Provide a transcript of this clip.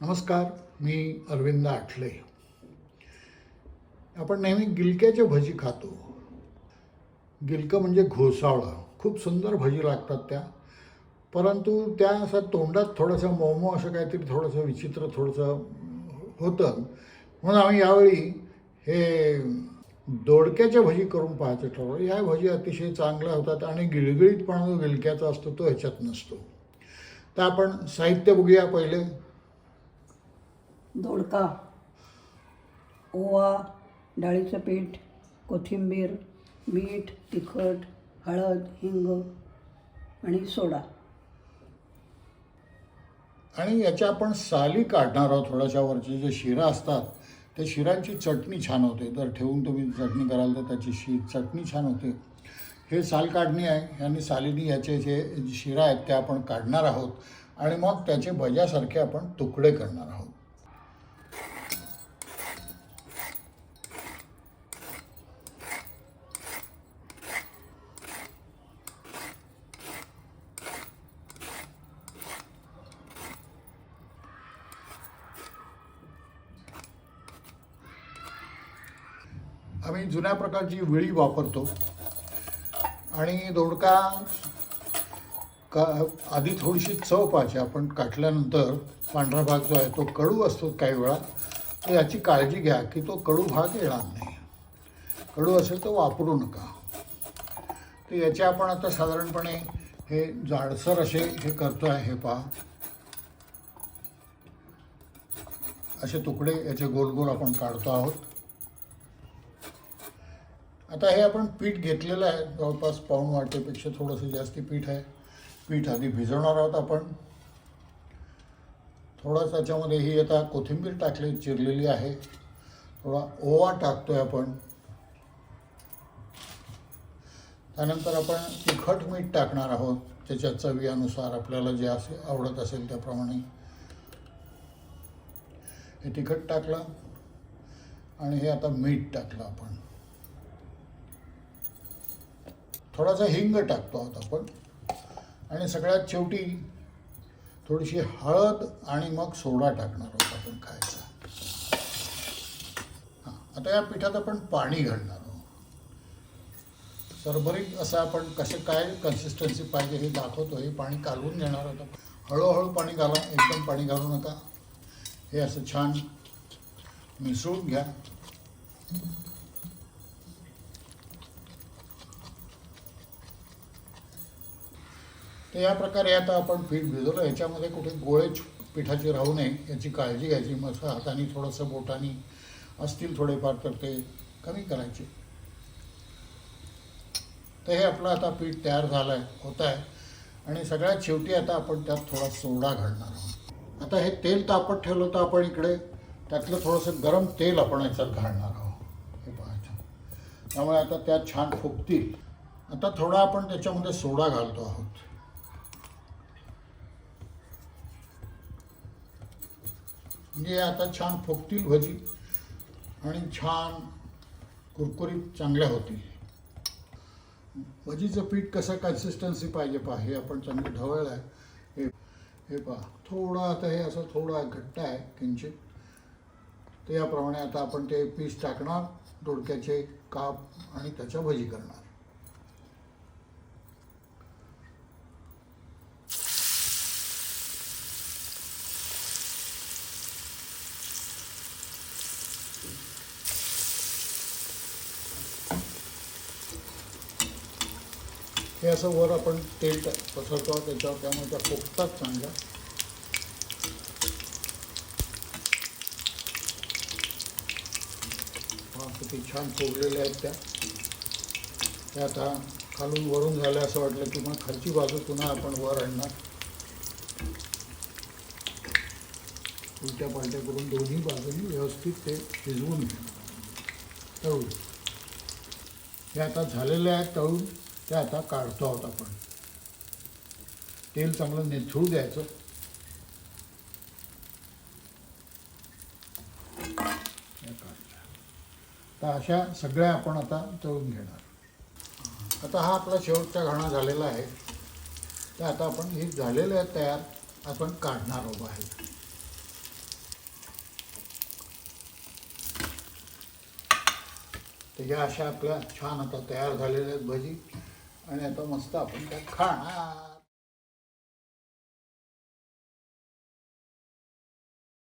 नमस्कार मी अरविंद आठले. आपण नेहमी गिलक्याच्या भजी खातो. गिलकं म्हणजे घोसाळं. खूप सुंदर भजी लागतात त्या. परंतु त्या असं तोंडात थोडंसं मोमो असं काहीतरी थोडंसं विचित्र थोडंसं होतं. म्हणून आम्ही यावेळी हे दोडक्याच्या भजी करून पाहायचं ठरवलं. या भजी अतिशय चांगल्या होतात आणि गिळगिळीतपणा जो गिलक्याचा असतो तो ह्याच्यात नसतो. तर आपण साहित्य बघूया पहिले. दोडका ओवा डाळीचं पीठ कोथिंबीर मीठ तिखट हळद हिंग आणि सोडा. आणि याच्या आपण साली काढणार आहोत थोड्याशा वरचे जे शिरा असतात त्या शिरांची चटणी छान होते. तर ठेवून तुम्ही चटणी कराल तर त्याची शी चटणी छान होते. हे साल काढणी आहे आणि सालीनी याचे जे शिरा आहेत ते आपण काढणार आहोत आणि मग त्याचे भज्यासारखे आपण तुकडे करणार आहोत. आम्ही जुन्या प्रकारची विळी वापरतो. आणि दोडका का आधी थोडीशी चव पाहिजे आपण काटल्यानंतर पांढरा भाग जो आहे तो कडू असतो काही वेळा तर याची काळजी घ्या की तो कडू भाग येणार नाही. कडू असेल तर वापरू नका. तर याचे आपण आता साधारणपणे हे जाडसर असे हे करतो आहे हे पहा. असे तुकडे याचे गोल गोल आपण काढतो आहोत. आता हे आपण पीठ घेतलेलं आहे. जवळपास पाऊण वाटेपेक्षा थोडंसं जास्ती पीठ आहे. पीठ आधी भिजवणार आहोत आपण. थोडंसं त्याच्यामध्ये ही आता कोथिंबीर टाकली चिरलेली आहे. थोडा ओवा टाकतो आहे आपण. त्यानंतर आपण तिखट मीठ टाकणार आहोत. त्याच्या चवीनुसार आपल्याला जे असे आवडत असेल त्याप्रमाणे. हे तिखट टाकलं आणि हे आता मीठ टाकलं आपण. थोडासा हिंग टाकतो आहोत आपण. आणि सगळ्यात शेवटी थोडीशी हळद आणि मग सोडा टाकणार आहोत आपण खायचा. हां आता या पिठात आपण पाणी घालणार आहोत. सरभरीत असं आपण कसं काय कन्सिस्टन्सी पाहिजे हे दाखवतो हे पाणी कालवून घेणार आहोत हळूहळू पाणी घाला एकदम पाणी घालू नका. हे असं छान मिसळून घ्या. तर या प्रकारे आता आपण पीठ भिजवलं. याच्यामध्ये कुठे गोळे पिठाची पिठाचे राहू नये याची काळजी घ्यायची. मग हाताने थोडंसं बोटाने असतील थोडेफार तर ते कमी करायचे. तर हे आपलं आता पीठ तयार झालं आहे होत आहे आणि सगळ्यात शेवटी आता आपण त्यात थोडा सोडा घालणार आहोत. आता हे तेल तापत ठेवलं होतं आपण इकडे त्यातलं थोडंसं गरम तेल आपण याच्यात घालणार आहोत. हे पाहायचं. त्यामुळे आता त्या छान फुगतील. आता थोडा आपण त्याच्यामध्ये सोडा घालतो आहोत. म्हणजे आता छान फुगतील भजी आणि छान कुरकुरीत चांगल्या होतील. भजीचं पीठ कसं कन्सिस्टन्सी पाहिजे पहा हे आपण चांगलं ढवळलं आहे. हे हे पहा थोडं आता हे असं थोडं घट्ट आहे किंचित. तर याप्रमाणे आता आपण ते पीस टाकणार दोडक्याचे काप आणि त्याच्या भजी करणार. हे असं वर आपण तेल पसरतो त्याच्यावर त्यामुळे त्या फुगतात चांगल्या किती छान फोडलेल्या आहेत त्या. त्या आता खालून वरून झाल्या असं वाटलं की मग खालची बाजू पुन्हा आपण वर आणणार. उलट्या पालट्या करून दोन्ही बाजूनी व्यवस्थित ते शिजवून घेणार तळून. हे आता झालेले आहेत तळून. ते आता काढतो आहोत आपण. तेल चांगलं निथळू द्यायचं. तर अशा सगळ्या आपण आता तळून घेणार. आता हा आपला शेवटचा घाणा झालेला आहे. तर आता आपण हे झालेलं आहे तयार. आपण काढणार आहोत बाहेर. तर या अशा आपल्या छान आता तयार झालेल्या आहेत भजी. आणि आता मस्त आपण त्या खाणार